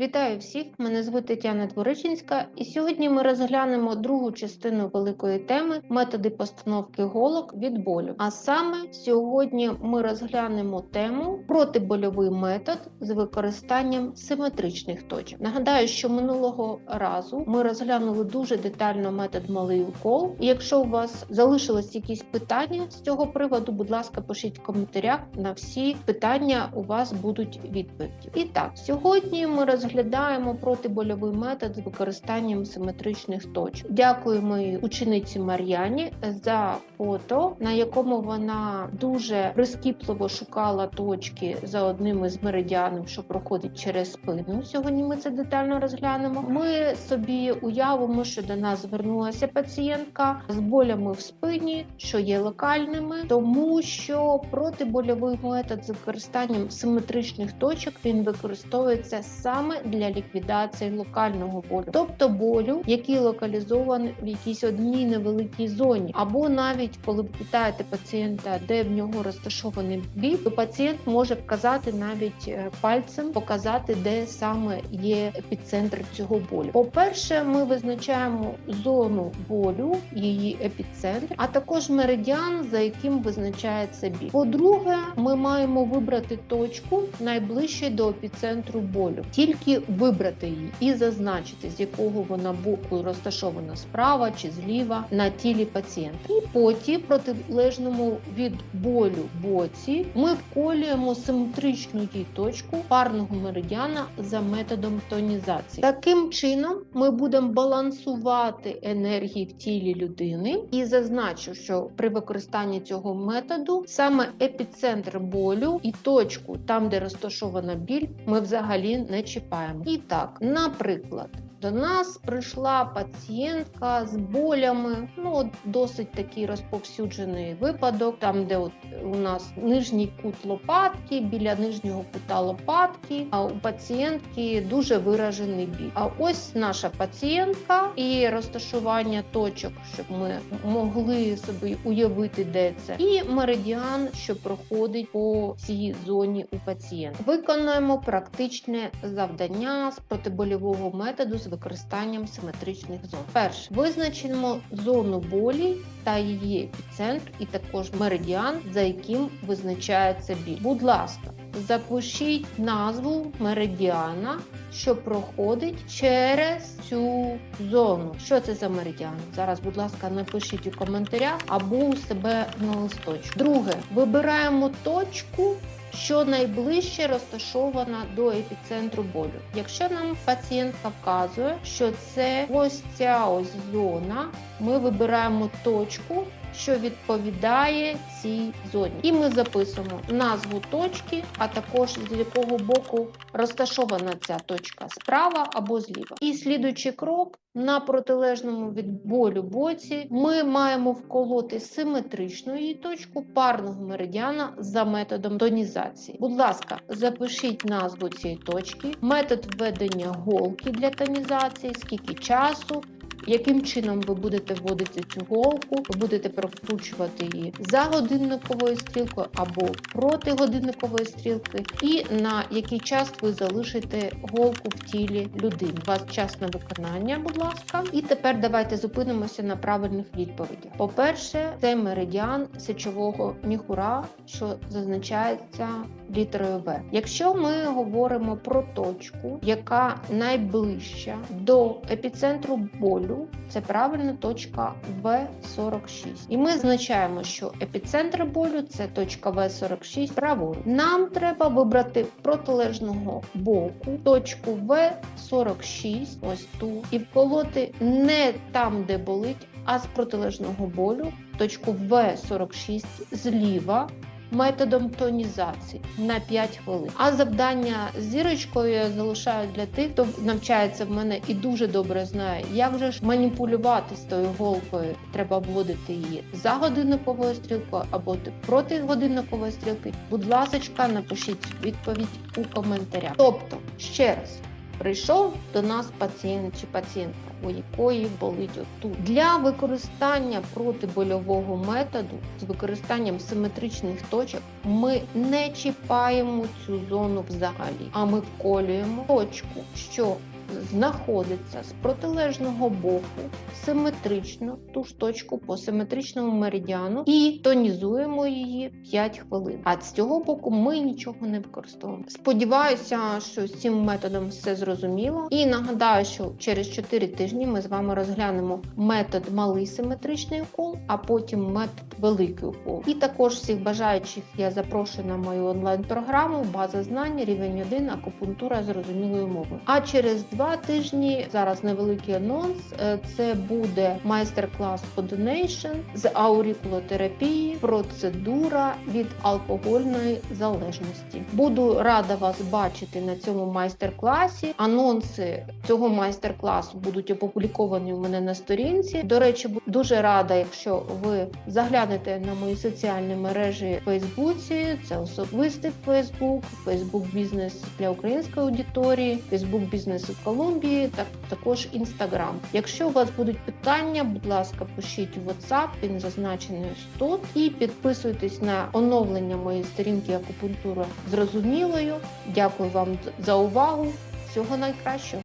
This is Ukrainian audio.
Вітаю всіх! Мене звуть Тетяна Дворичинська, і сьогодні ми розглянемо другу частину великої теми методи постановки голок від болю. А саме сьогодні ми розглянемо тему протибольовий метод з використанням симетричних точок. Нагадаю, що минулого разу ми розглянули дуже детально метод малий укол. Якщо у вас залишились якісь питання з цього приводу, будь ласка, пишіть в коментарях. На всі питання у вас будуть відповіді. І так, сьогодні ми розглядаємо протибольовий метод з використанням симетричних точок. Дякую моїй учениці Мар'яні за фото, на якому вона дуже прискіпливо шукала точки за одним із меридіанів, що проходить через спину. Сьогодні ми це детально розглянемо. Ми собі уявимо, що до нас звернулася пацієнтка з болями в спині, що є локальними, тому що протибольовий метод з використанням симетричних точок він використовується саме для ліквідації локального болю, тобто болю, який локалізований в якійсь одній невеликій зоні, або навіть коли ви питаєте пацієнта, де в нього розташований біль, то пацієнт може вказати навіть е, пальцем, показати, де саме є епіцентр цього болю. По-перше, ми визначаємо зону болю, її епіцентр, а також меридіан, за яким визначається біль. По-друге, ми маємо вибрати точку найближче до епіцентру болю, тільки вибрати її і зазначити, з якого вона боку розташована справа чи зліва на тілі пацієнта. І потім, протилежному від болю боці, ми вколюємо симетричну їй точку парного меридіана за методом тонізації. Таким чином, ми будемо балансувати енергії в тілі людини і зазначу, що при використанні цього методу саме епіцентр болю і точку, там де розташована біль, ми взагалі не чіпаємо. І так, наприклад. До нас прийшла пацієнтка з болями. Ну, досить такий розповсюджений випадок, там, де от у нас нижній кут лопатки, біля нижнього кута лопатки, а у пацієнтки дуже виражений біль. А ось наша пацієнтка і розташування точок, щоб ми могли собі уявити, де це, і меридіан, що проходить по цій зоні у пацієнта. Виконуємо практичне завдання з протибольового методу використанням симетричних зон. Перше визначимо зону болі та її епіцентр, і також меридіан, за яким визначається біль. Будь ласка, запишіть назву меридіана, що проходить через цю зону. Що це за меридіан? Зараз, будь ласка, напишіть у коментарях або у себе на листочку. Друге, вибираємо точку що найближче розташована до епіцентру болю. Якщо нам пацієнтка вказує, що це ось ця ось зона, ми вибираємо точку. Що відповідає цій зоні, і ми записуємо назву точки, а також з якого боку розташована ця точка справа або зліва. І слідуючий крок на протилежному від болю боці ми маємо вколоти симетричну її точку парного меридіана за методом тонізації. Будь ласка, запишіть назву цієї точки, метод введення голки для тонізації, скільки часу. Яким чином ви будете вводити цю голку, ви будете прокручувати її за годинниковою стрілкою або проти годинникової стрілки, і на який час ви залишите голку в тілі людини. У вас час на виконання, будь ласка. І тепер давайте зупинимося на правильних відповідях. По-перше, це меридіан сечового міхура, що зазначається літерою В. Якщо ми говоримо про точку, яка найближча до епіцентру болю, це правильна точка В46. І ми означаємо, що епіцентр болю це точка В46 праворуч. Нам треба вибрати протилежного боку точку В46, ось тут, і вколоти не там, де болить, а з протилежного болю точку В46 зліва методом тонізації на 5 хвилин. А завдання з зірочкою я залишаю для тих, хто навчається в мене і дуже добре знає, як же ж маніпулювати з тою голкою. Треба вводити її за годинниковою стрілкою або проти годинникової стрілки. Будь ласка, напишіть відповідь у коментарях. Тобто, ще раз. Прийшов до нас пацієнт чи пацієнтка, у якої болить отут. Для використання протибольового методу з використанням симетричних точок ми не чіпаємо цю зону взагалі, а ми вколюємо точку, що знаходиться з протилежного боку симетрично ту ж точку по симетричному меридіану і тонізуємо її 5 хвилин. А з цього боку ми нічого не використовуємо. Сподіваюся, що з цим методом все зрозуміло. І нагадаю, що через 4 тижні ми з вами розглянемо метод малий симетричний укол, а потім метод великий укол. І також всіх бажаючих я запрошую на мою онлайн-програму База знань, рівень 1, акупунктура зрозумілою мовою. А через два тижні зараз невеликий анонс. е, Це буде майстер-клас по донейшн з аурикулотерапії, процедура від алкогольної залежності. Буду рада вас бачити на цьому майстер-класі. Анонси цього майстер-класу будуть опубліковані у мене на сторінці. До речі, буду дуже рада, якщо ви заглянете на мої соціальні мережі в Фейсбуці. Це особистий Фейсбук, Фейсбук бізнес для української аудиторії, Фейсбук бізнес Колумбії, та також Інстаграм. Якщо у вас будуть питання, будь ласка, пишіть у WhatsApp, він зазначений тут. І підписуйтесь на оновлення моєї сторінки акупунктура зрозумілою. Дякую вам за увагу. Всього найкращого.